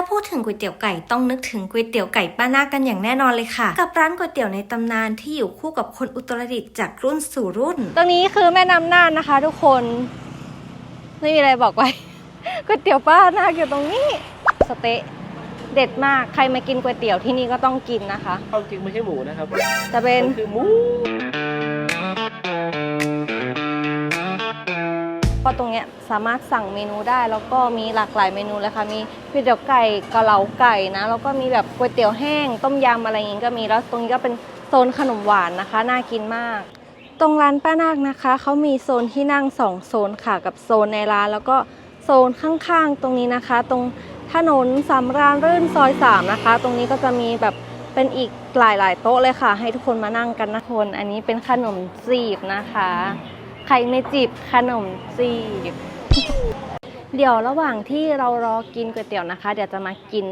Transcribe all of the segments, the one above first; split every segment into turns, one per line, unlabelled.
ถ้าพูดถึงก๋วยเตี๋ยวไก่ต้องนึกถึงก๋วยเตี๋ยวไก่ป้านาคกันอย่างแน่นอนเลยค่ะ กับร้านก๋วยเตี๋ยวในตำนานที่อยู่คู่กับคนอุตรดิตถ์จากรุ่นสู่รุ่น
ตรงนี้คือแม่น้ำน่านนะคะ ทุกคนไม่มีอะไรบอกไว้ก๋วยเตี๋ยวป้านาคอยู่ตรงนี้สเต๊ะเด็ดมากใครมากินก๋วยเตี๋ยวที่นี่ก็ต้องกินนะคะ
เอาจริงไม่ใช่หมูนะครับ
จะเป็น
มันคือหมู
ก็ตรงเนี้ยสามารถสั่งเมนูได้แล้วก็มีหลากหลายเมนูเลยค่ะมีก๋วยเตี๋ยวไก่กะเหลาไก่นะแล้วก็มีแบบก๋วยเตี๋ยวแห้ง ต้มยำอะไรอย่างงี้ก็มีแล้วตรงนี้ก็เป็นโซนขนมหวานนะคะน่ากินมาก ตรงร้านป้านาคนะคะเขามีโซนที่นั่งสองโซนค่ะกับโซนในร้าน แล้วก็โซนข้างๆ ตรงนี้นะคะ ตรงถนนสำราญรื่นซอย3นะคะ ตรงนี้ก็จะมีแบบเป็นอีกหลายๆ โต๊ะเลยค่ะ ให้ทุกคนมานั่งกันนะคน อันนี้เป็นขนมจีบนะคะ ใครไม่จีบขนมจีบ เดี๋ยวระหว่างที่เรารอกินก๋วยเตี๋ยวนะคะ เดี๋ยวจะมากิน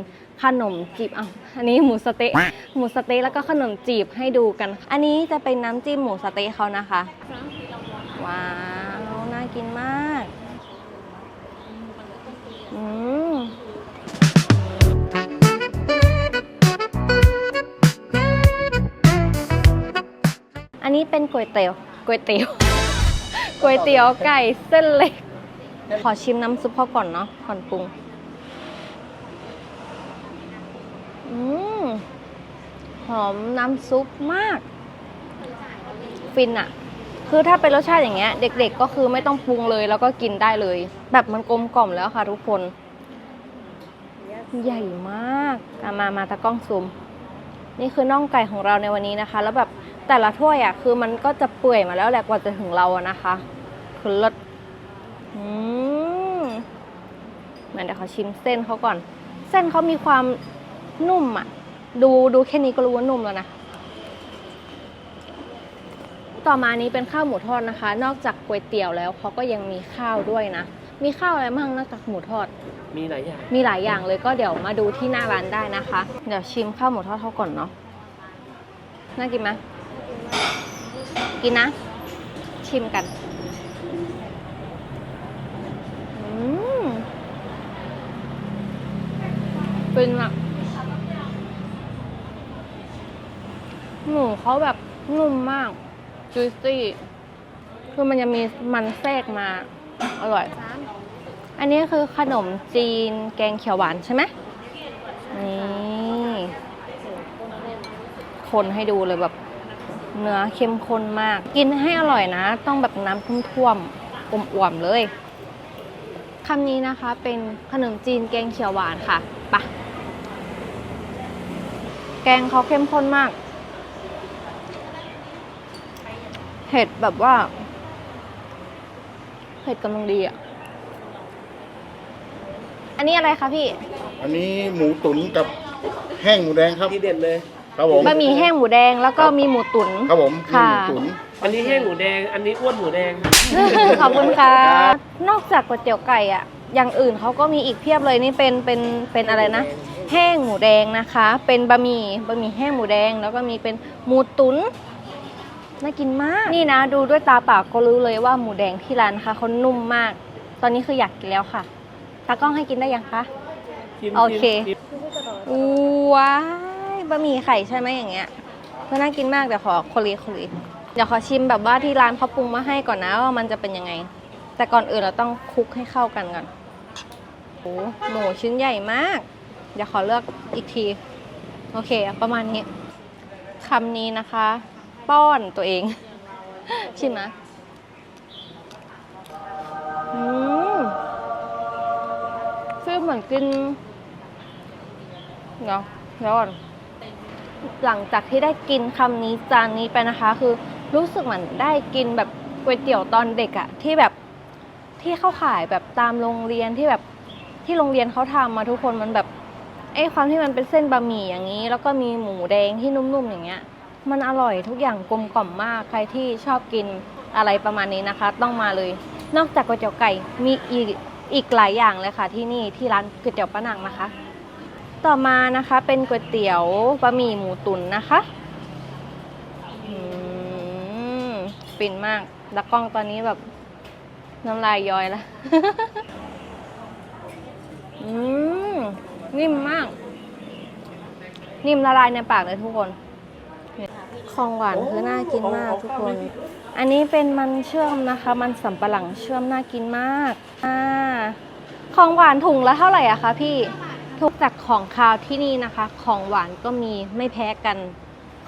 ขนมจีบอะอันนี้หมูสะเต๊ะหมูสะเต๊ะแล้วก็ขนมจีบให้ดูกัน อันนี้จะเป็นน้ำจิ้มหมูสะเต๊ะเขานะคะ ว้าว น่ากินมาก อืมอันนี้เป็นก๋วยเตี๋ยวก๋วยเตี๋ยว ก๋วยเตี๋ยวไก่เส้นเล็ก ขอชิมน้ำซุปเขาก่อนเนาะก่อนปรุง อืมหอมน้ำซุปมาก ฟินอะคือถ้าเป็นรสชาติอย่างเงี้ย เด็กๆก็คือไม่ต้องปรุงเลย แล้วก็กินได้เลย แบบมันกลมกล่อมแล้วค่ะทุกคน ใหญ่มากมามาตะกล้องซูมนี่คือน่องไก่ของเราในวันนี้นะคะ แล้วแบบ แต่ละถ้วยอะคือมันก็จะเปื่อยมาแล้วแหละกว่าจะถึงเราอะนะคะคือรสอืมงั้นเดี๋ยวขอชิมเส้นเขาก่อน เส้นเขามีความนุ่มอะ ดูดูแค่นี้ก็รู้ว่านุ่มแล้วนะต่อมานี้เป็นข้าวหมูทอดนะคะ นอกจากก๋วยเตี๋ยวแล้วเขาก็ยังมีข้าวด้วยนะ มีข้าวอะไรบ้างนอกจากหมูทอด
มีหลายอย่าง
มีหลายอย่างเลยก็เดี๋ยวมาดูที่หน้าร้านได้นะคะ เดี๋ยวชิมข้าวหมูทอดเขาก่อนเนาะ น่ากินไหม กินนะ ชิมกันอืมเป็นอะหมูเขาแบบนุ่มมาก จุยซี่ คือมันจะมีมันแทรกมา อร่อย อันนี้คือขนมจีนแกงเขียวหวานใช่ไหมนี่ คนให้ดูเลยแบบ เนื้อเข้มข้นมาก กินให้อร่อยนะ ต้องแบบน้ำท่วมๆอ่วมๆเลยคำนี้นะคะเป็นขนมจีนแกงเขียวหวานค่ะไปะแกงเขาเข้มข้นมาก เผ็ดแบบว่า เผ็ดกำลังดีอะ อันนี้อะไรคะพี่
อันนี้หมูตุ๋นกับแห้งหมูแดงครับ
ที่เด็ดเลย
ครับผม
บะหมี่แห้งหมูแดงแล้วก็มีหมูตุ๋น
ครับผม
ค่ะ
หมูตุ๋น
อันนี้แห้งหมูแดง อันนี้อ้วนหมูแดง
ขอบคุณค่ะ นอกจากก๋วยเตี๋ยวไก่อะอย่างอื่นเขาก็มีอีกเพียบเลยนี่เป็นเป็นเป็นอะไรนะ แห้งหมูแดงนะคะ เป็นบะหมี่บะหมี่แห้งหมูแดง แล้วก็มีเป็นหมูตุ๋นน่ากินมาก นี่นะดูด้วยตาเปล่าก็รู้เลยว่าหมูแดงที่ร้านนะคะเขานุ่มมาก ตอนนี้คืออยากกินแล้วค่ะตากล้องให้กินได้ยังคะ
ชิม
โอเค
ชิม
อู้ว้าย บะหมี่ไข่ใช่ไหมอย่างเงี้ยก็น่ากินมากเดี๋ยวขอโคลีโคลีเดี๋ยวขอชิมแบบว่าที่ร้านเขาปรุงมาให้ก่อนนะว่ามันจะเป็นยังไง แต่ก่อนอื่นเราต้องคลุกให้เข้ากันก่อนโอ้หมูชิ้นใหญ่มาก เดี๋ยวขอเลือกอีกที โอเค ประมาณนี้คำนี้นะคะ ป้อนตัวเอง ชิมนะอืมฟีลเหมือนกินเนาะเดี๋ยวก่อน หลังจากที่ได้กินคำนี้จานนี้ไปนะคะ คือรู้สึกเหมือนได้กินแบบก๋วยเตี๋ยวตอนเด็กอะที่แบบที่เขาขายแบบตามโรงเรียนที่แบบที่โรงเรียนเขาทำมาทุกคนมันแบบไอ้ความที่มันเป็นเส้นบะหมี่อย่างนี้ แล้วก็มีหมูแดงที่นุ่มๆอย่างเงี้ย มันอร่อยทุกอย่างกลมกล่อมมากใครที่ชอบกินอะไรประมาณนี้นะคะ ต้องมาเลย นอกจากก๋วยเตี๋ยวไก่มีอีกอีกหลายอย่างเลยค่ะที่นี่ที่ร้านก๋วยเตี๋ยวป้านังนะคะ ต่อมานะคะเป็นก๋วยเตี๋ยวบะหมี่หมูตุ๋นนะคะอืมฟินมากตากล้องตอนนี้แบบน้ำลายย้อยล้วอืมนิ่มมาก นิ่มละลายในปากเลยทุกคน ของหวานคือน่ากินมากทุกคน อันนี้เป็นมันเชื่อมนะคะ มันสำปะหลังเชื่อมน่ากินมาก อ่า ของหวานถุงละเท่าไหร่อะคะพี่ ทุกจากของคาวที่นี่นะคะ ของหวานก็มีไม่แพ้กัน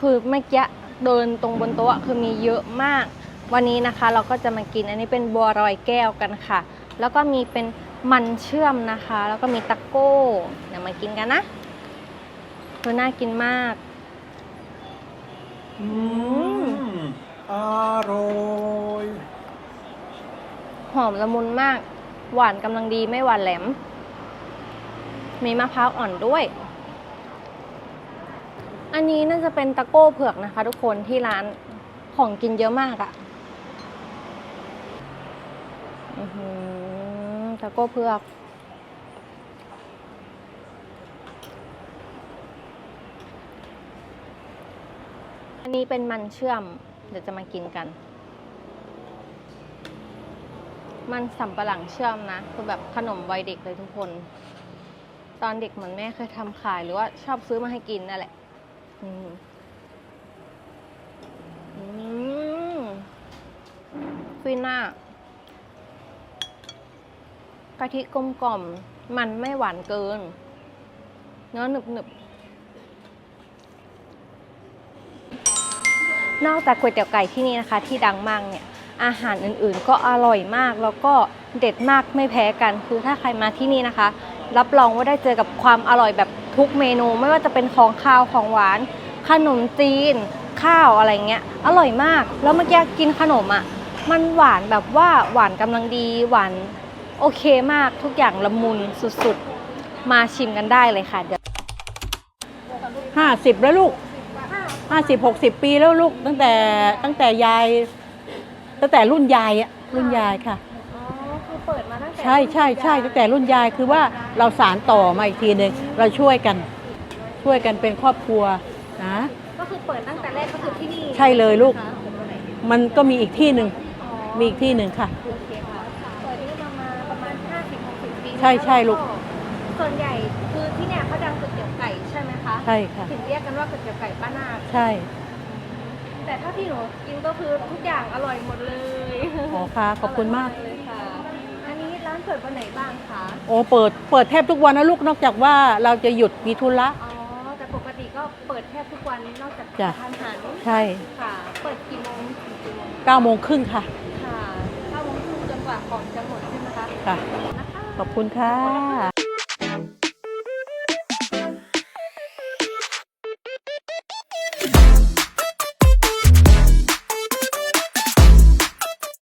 คือเมื่อกี้เดินตรงบนโต๊ะคือมีเยอะมาก วันนี้นะคะเราก็จะมากินอันนี้เป็นบัวรอยแก้วกันค่ะ แล้วก็มีเป็นมันเชื่อมนะคะ แล้วก็มีตะโก้เดี๋ยวมากินกันนะคือน่ากินมากอืม
อร่อย
หอมละมุนมาก หวานกำลังดีไม่หวานแหลม มีมะพร้าวอ่อนด้วย อันนี้น่าจะเป็นตะโก้เผือกนะคะ ทุกคนที่ร้านของกินเยอะมากอะอื้อหือตะโก้เผือก อันนี้เป็นมันเชื่อม เดี๋ยวจะมากินกัน มันสำปะหลังเชื่อมนะ คือแบบขนมวัยเด็กเลยทุกคน ตอนเด็กเหมือนแม่เคยทำขายหรือว่าชอบซื้อมาให้กินนั่นแหละ อืมอืมฟินมากกะทิกลมกล่อม มันไม่หวานเกิน เนื้อหนึบหนึบนอกจากก๋วยเตี๋ยวไก่ที่นี่นะคะ ที่ดังมากเนี่ย อาหารอื่นๆ ก็อร่อยมากแล้วก็เด็ดมากไม่แพ้กัน คือถ้าใครมาที่นี่นะคะ รับรองว่าได้เจอกับความอร่อยแบบทุกเมนู ไม่ว่าจะเป็นของคาวของหวาน ขนมจีน ข้าวอะไรเงี้ยอร่อยมาก แล้วเมื่อกี้กินขนมอะ่ะมันหวานแบบว่าหวานกำลังดีหวานโอเคมากทุกอย่างละมุนสุดๆ มาชิมกันได้เลยค่ะเดี๋ยว
ห้าสิบแล้วลูกห้าสิบหกสิบปีแล้วลูกตั้งแต่ตั้งแต่ยาย ตั้งแต่รุ่นยายอะรุ่นยายค่ะ
เปิดมาตั้งแต่
ใช่ใช่ใช่ตั้งแต่รุ่นยายคือว่าเราสารต่อมาอีกทีหนึ่งเราช่วยกัน ช่วยกันเป็นครอบครัวนะ
ก็คือเปิดตั้งแต่แรกก็คือที่นี่
ใช่เลยลูก
นะคะ
มันก็มีอีกที่หนึ่ง
อ๋อ
มีอีกที่หนึ่งค่ะ
โอเคค่ะเปิดนี่มามาประมาณ50-60ปี
ใช่ใช่ลูก
ส่วนใหญ่คือที่เนี่ยเขาดังก๋วยเตี๋ยวไก่ใช่ไหมคะ
ใช่ค่ะ
ถึงเรียกกันว่าก๋วยเตี๋ยวไก่ป้านาค
ใช่
แต่ถ้าที่หนูกินก็คือทุกอย่างอร่อยหมดเลย
ขอค่ะขอบคุณมาก
ร่ยเลยค่ะอันนี้ร้าน เปิดวันไหนบ้างคะ
โอ้เปิดเปิดแทบทุกวันนะลูกนอกจากว่าเราจะหยุดมีธุระ
อ๋อแต่ปกติก็เปิดแทบทุกวันนอกจาก
จ้ะ
ทานอาหาร
ใช่
ค่ะ เปิดกี่โมงถึงกี่โมง
เก้าโมงครึ่งค่ะ
ค่ะ9โมงครึ่งจนกว่าของจะหมดใช่ไหมคะ
ค่ะ
นะคะ
ขอบคุณค่ะ